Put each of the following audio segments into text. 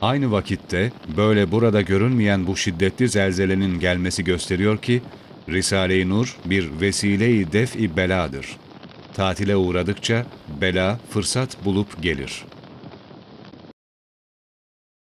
Aynı vakitte böyle burada görünmeyen bu şiddetli zelzelenin gelmesi gösteriyor ki Risale-i Nur bir vesile-i def-i beladır. Tatile uğradıkça bela fırsat bulup gelir.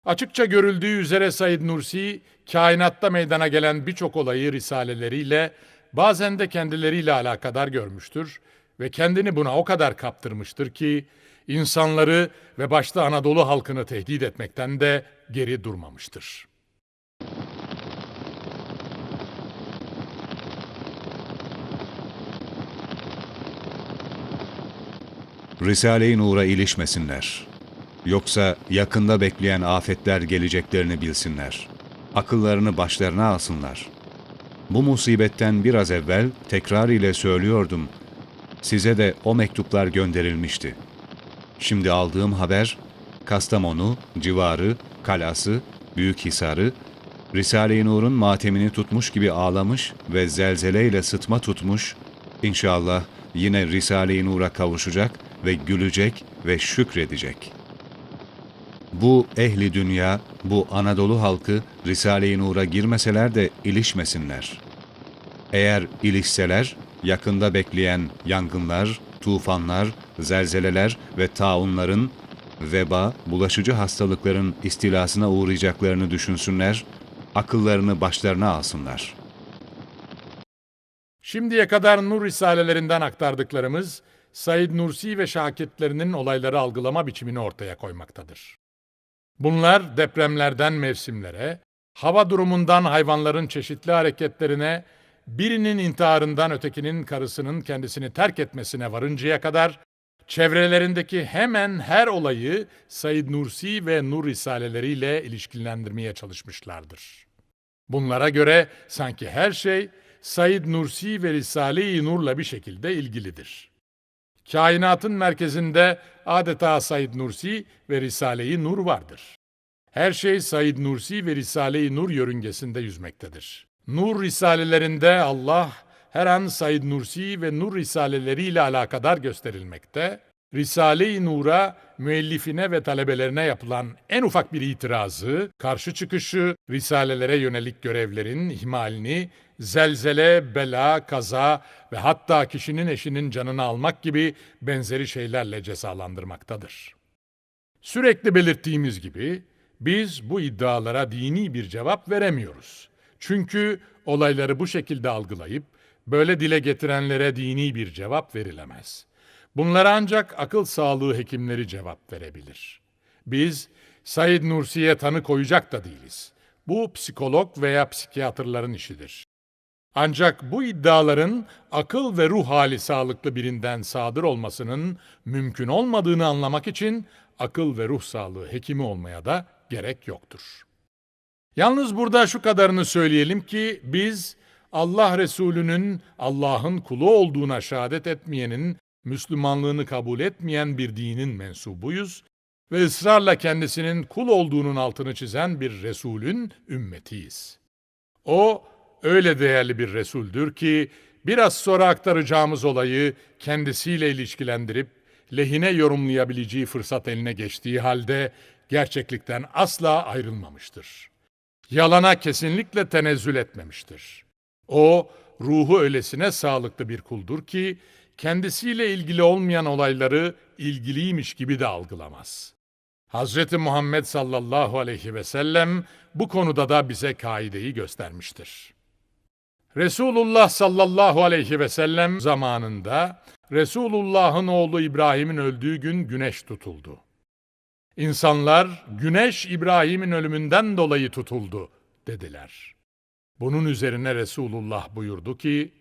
Açıkça görüldüğü üzere Said Nursi, kainatta meydana gelen birçok olayı risaleleriyle, bazen de kendileriyle alakadar görmüştür ve kendini buna o kadar kaptırmıştır ki, insanları ve başta Anadolu halkını tehdit etmekten de geri durmamıştır. Risale-i Nur'a ilişmesinler. Yoksa yakında bekleyen afetler geleceklerini bilsinler. Akıllarını başlarına alsınlar. Bu musibetten biraz evvel tekrar ile söylüyordum. Size de o mektuplar gönderilmişti. Şimdi aldığım haber, Kastamonu, civarı, kalası, Büyükhisarı, Risale-i Nur'un matemini tutmuş gibi ağlamış ve zelzeleyle sıtma tutmuş, İnşallah yine Risale-i Nur'a kavuşacak ve gülecek ve şükredecek. Bu ehli dünya, bu Anadolu halkı Risale-i Nur'a girmeseler de ilişmesinler. Eğer ilişseler, yakında bekleyen yangınlar, tufanlar, zelzeleler ve taunların, veba, bulaşıcı hastalıkların istilasına uğrayacaklarını düşünsünler, akıllarını başlarına alsınlar.'' Şimdiye kadar Nur Risalelerinden aktardıklarımız, Said Nursi ve şakirtlerinin olayları algılama biçimini ortaya koymaktadır. Bunlar depremlerden mevsimlere, hava durumundan hayvanların çeşitli hareketlerine, birinin intiharından ötekinin karısının kendisini terk etmesine varıncaya kadar çevrelerindeki hemen her olayı Said Nursi ve Nur Risaleleriyle ilişkilendirmeye çalışmışlardır. Bunlara göre sanki her şey Said Nursi ve Risale-i Nur'la bir şekilde ilgilidir. Kainatın merkezinde adeta Said Nursi ve Risale-i Nur vardır. Her şey Said Nursi ve Risale-i Nur yörüngesinde yüzmektedir. Nur risalelerinde Allah her an Said Nursi ve Nur risaleleriyle alakadar gösterilmekte, Risale-i Nur'a müellifine ve talebelerine yapılan en ufak bir itirazı, karşı çıkışı, risalelere yönelik görevlerin ihmalini, zelzele, bela, kaza ve hatta kişinin eşinin canını almak gibi benzeri şeylerle cezalandırmaktadır. Sürekli belirttiğimiz gibi biz bu iddialara dini bir cevap veremiyoruz. Çünkü olayları bu şekilde algılayıp böyle dile getirenlere dini bir cevap verilemez. Bunlara ancak akıl sağlığı hekimleri cevap verebilir. Biz Said Nursi'ye tanı koyacak da değiliz. Bu psikolog veya psikiyatrların işidir. Ancak bu iddiaların akıl ve ruh hali sağlıklı birinden sadır olmasının mümkün olmadığını anlamak için akıl ve ruh sağlığı hekimi olmaya da gerek yoktur. Yalnız burada şu kadarını söyleyelim ki biz Allah Resulü'nün Allah'ın kulu olduğuna şehadet etmeyenin Müslümanlığını kabul etmeyen bir dinin mensubuyuz ve ısrarla kendisinin kul olduğunun altını çizen bir Resulün ümmetiyiz. O öyle değerli bir Resuldür ki biraz sonra aktaracağımız olayı kendisiyle ilişkilendirip lehine yorumlayabileceği fırsat eline geçtiği halde gerçeklikten asla ayrılmamıştır. Yalana kesinlikle tenezzül etmemiştir. O ruhu öylesine sağlıklı bir kuldur ki kendisiyle ilgili olmayan olayları ilgiliymiş gibi de algılamaz. Hazreti Muhammed sallallahu aleyhi ve sellem bu konuda da bize kaideyi göstermiştir. Resulullah sallallahu aleyhi ve sellem zamanında Resulullah'ın oğlu İbrahim'in öldüğü gün güneş tutuldu. İnsanlar güneş İbrahim'in ölümünden dolayı tutuldu dediler. Bunun üzerine Resulullah buyurdu ki,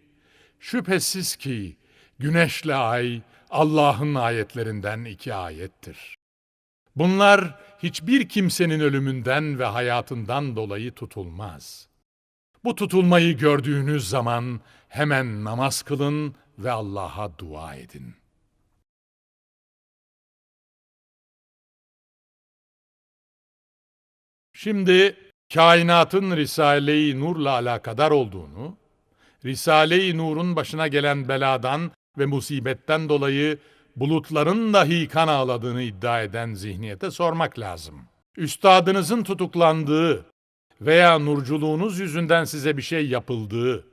şüphesiz ki güneşle ay Allah'ın ayetlerinden iki ayettir. Bunlar hiçbir kimsenin ölümünden ve hayatından dolayı tutulmaz. Bu tutulmayı gördüğünüz zaman hemen namaz kılın ve Allah'a dua edin. Şimdi kainatın Risale-i Nur'la alakadar olduğunu, Risale-i Nur'un başına gelen beladan ve musibetten dolayı bulutların dahi kan ağladığını iddia eden zihniyete sormak lazım. üstadınızın tutuklandığı veya nurculuğunuz yüzünden size bir şey yapıldığı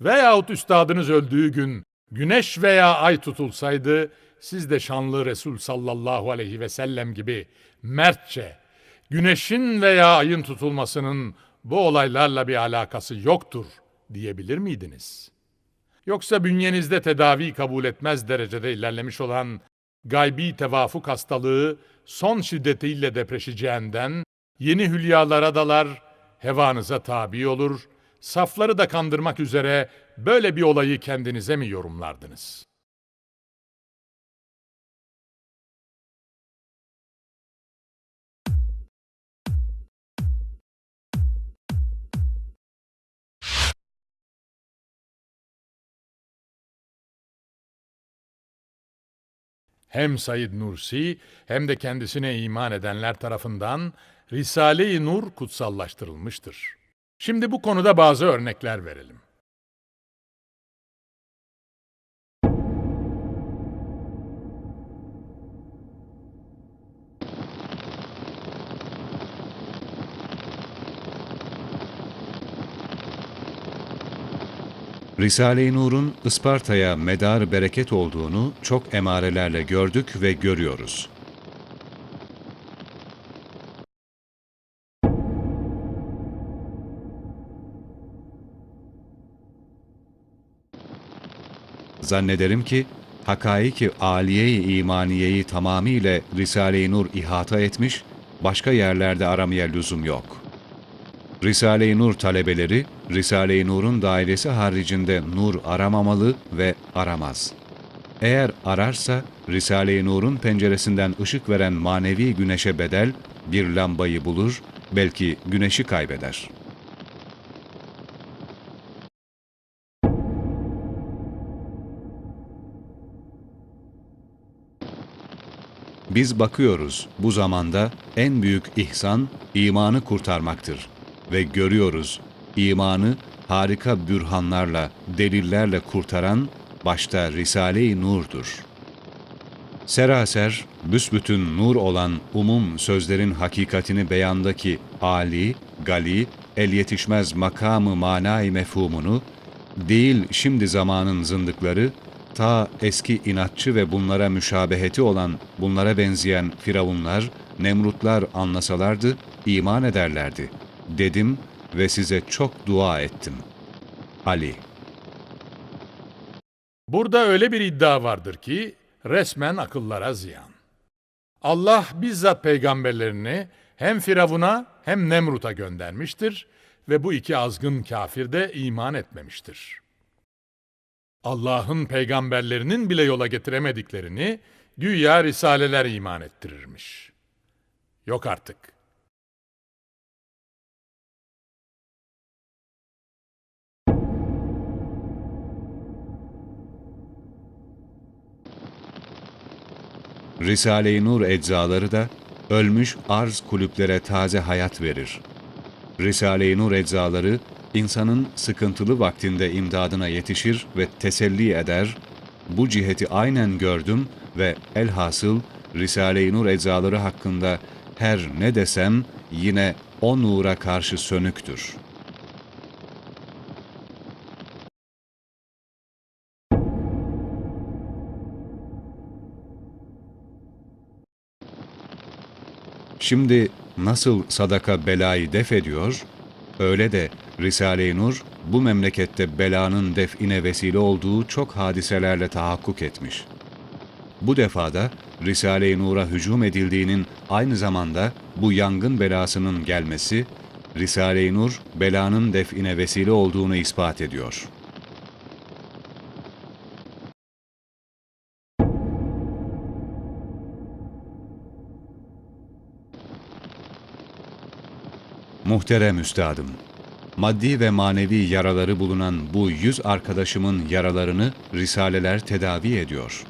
veyahut üstadınız öldüğü gün güneş veya ay tutulsaydı, siz de şanlı Resul sallallahu aleyhi ve sellem gibi mertçe, güneşin veya ayın tutulmasının bu olaylarla bir alakası yoktur diyebilir miydiniz? Yoksa bünyenizde tedavi kabul etmez derecede ilerlemiş olan gaybi tevafuk hastalığı son şiddetiyle depreşeceğinden yeni hülyalara dalar, hevanıza tabi olur, safları da kandırmak üzere böyle bir olayı kendinize mi yorumlardınız? Hem Said Nursi hem de kendisine iman edenler tarafından Risale-i Nur kutsallaştırılmıştır. Şimdi bu konuda bazı örnekler verelim. Risale-i Nur'un Isparta'ya medar bereket olduğunu çok emarelerle gördük ve görüyoruz. Zannederim ki hakaiki aliye-i imaniyeyi tamamiyle Risale-i Nur ihata etmiş, başka yerlerde aramaya lüzum yok.'' Risale-i Nur talebeleri, Risale-i Nur'un dairesi haricinde nur aramamalı ve aramaz. Eğer ararsa, Risale-i Nur'un penceresinden ışık veren manevi güneşe bedel bir lambayı bulur, belki güneşi kaybeder. Biz bakıyoruz bu zamanda en büyük ihsan imanı kurtarmaktır ve görüyoruz imanı harika bürhanlarla, delillerle kurtaran başta Risale-i Nur'dur. Seraser, büsbütün nur olan umum sözlerin hakikatini beyandaki Ali, gali, el yetişmez makamı manay mefhumunu, değil şimdi zamanın zındıkları, ta eski inatçı ve bunlara müşabeheti olan, bunlara benzeyen firavunlar, nemrutlar anlasalardı, iman ederlerdi.'' dedim ve size çok dua ettim. Ali Burada öyle bir iddia vardır ki resmen akıllara ziyan. Allah bizzat peygamberlerini hem Firavun'a hem Nemrut'a göndermiştir ve bu iki azgın kafir de iman etmemiştir. Allah'ın peygamberlerinin bile yola getiremediklerini güya risaleler iman ettirirmiş. Yok artık. Risale-i Nur eczaları da ölmüş arz kulüplere taze hayat verir. Risale-i Nur eczaları insanın sıkıntılı vaktinde imdadına yetişir ve teselli eder. Bu ciheti aynen gördüm ve elhasıl Risale-i Nur eczaları hakkında her ne desem yine o nura karşı sönüktür.'' Şimdi nasıl sadaka belayı def ediyor, öyle de Risale-i Nur bu memlekette belanın define vesile olduğu çok hadiselerle tahakkuk etmiş. Bu defada Risale-i Nur'a hücum edildiğinin aynı zamanda bu yangın belasının gelmesi, Risale-i Nur belanın define vesile olduğunu ispat ediyor.'' Muhterem Üstadım, maddi ve manevi yaraları bulunan bu yüz arkadaşımın yaralarını risaleler tedavi ediyor.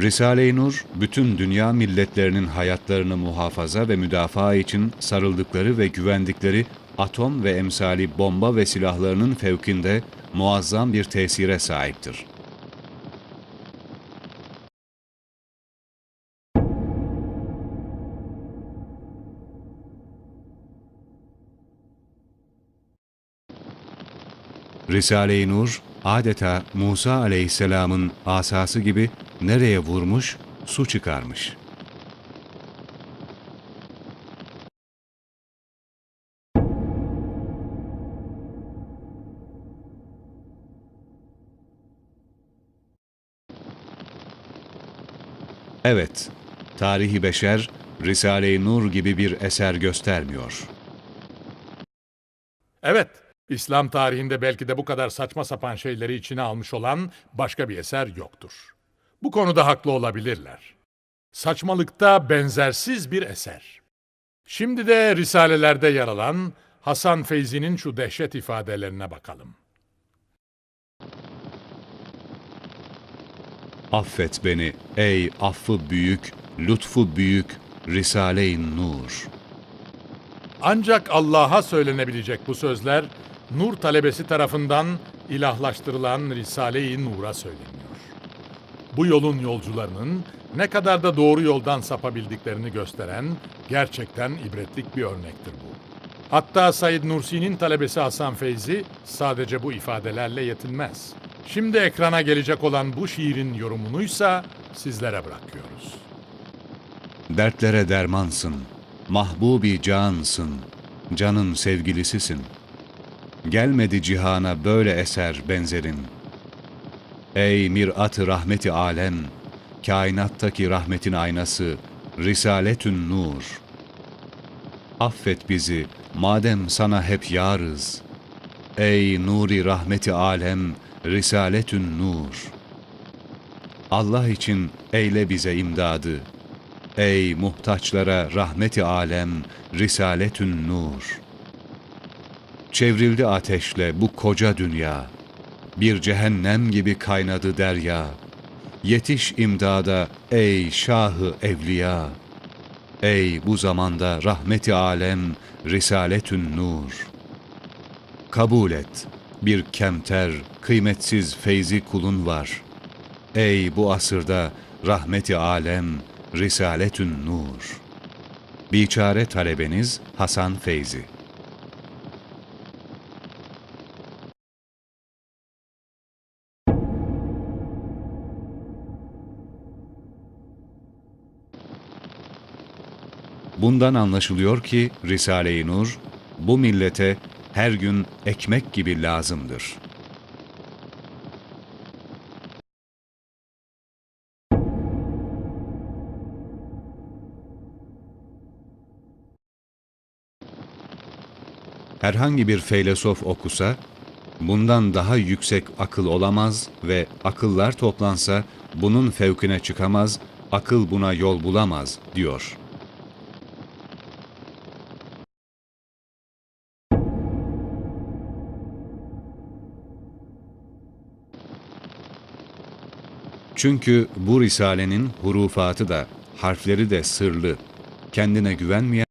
Risale-i Nur, bütün dünya milletlerinin hayatlarını muhafaza ve müdafaa için sarıldıkları ve güvendikleri atom ve emsali bomba ve silahlarının fevkinde muazzam bir tesire sahiptir. Risale-i Nur adeta Musa aleyhisselamın asası gibi nereye vurmuş su çıkarmış. Evet, tarihi beşer Risale-i Nur gibi bir eser göstermiyor. Evet, İslam tarihinde belki de bu kadar saçma sapan şeyleri içine almış olan başka bir eser yoktur. Bu konuda haklı olabilirler. Saçmalıkta benzersiz bir eser. Şimdi de risalelerde yer alan Hasan Feyzi'nin şu dehşet ifadelerine bakalım. Affet beni ey affı büyük, lütfu büyük Risale-i Nur. Ancak Allah'a söylenebilecek bu sözler Nur talebesi tarafından ilahlaştırılan Risale-i Nur'a söyleniyor. Bu yolun yolcularının ne kadar da doğru yoldan sapabildiklerini gösteren gerçekten ibretlik bir örnektir bu. Hatta Said Nursi'nin talebesi Hasan Feyzi sadece bu ifadelerle yetinmez. Şimdi ekrana gelecek olan bu şiirin yorumunuysa sizlere bırakıyoruz. Dertlere dermansın, mahbubi cansın, canın sevgilisisin. Gelmedi cihana böyle eser benzerin. Ey mirat-ı rahmeti alem, kainattaki rahmetin aynası, Risaletün Nur. Affet bizi, madem sana hep yarız. Ey nuri rahmeti alem, Risaletün Nur. Allah için eyle bize imdadı. Ey muhtaçlara rahmeti alem, Risaletün Nur. Çevrildi ateşle bu koca dünya. Bir cehennem gibi kaynadı derya. Yetiş imdada ey şahı evliya. Ey bu zamanda rahmeti alem, Risaletün Nur. Kabul et, bir kemter, kıymetsiz feyzi kulun var. Ey bu asırda rahmeti alem, Risaletün Nur. Biçare talebeniz Hasan Feyzi. Bundan anlaşılıyor ki Risale-i Nur bu millete her gün ekmek gibi lazımdır. Herhangi bir feylesof okusa, bundan daha yüksek akıl olamaz ve akıllar toplansa bunun fevkine çıkamaz, akıl buna yol bulamaz diyor. Çünkü bu risalenin hurufatı da, harfleri de sırlı. Kendine güvenmeyen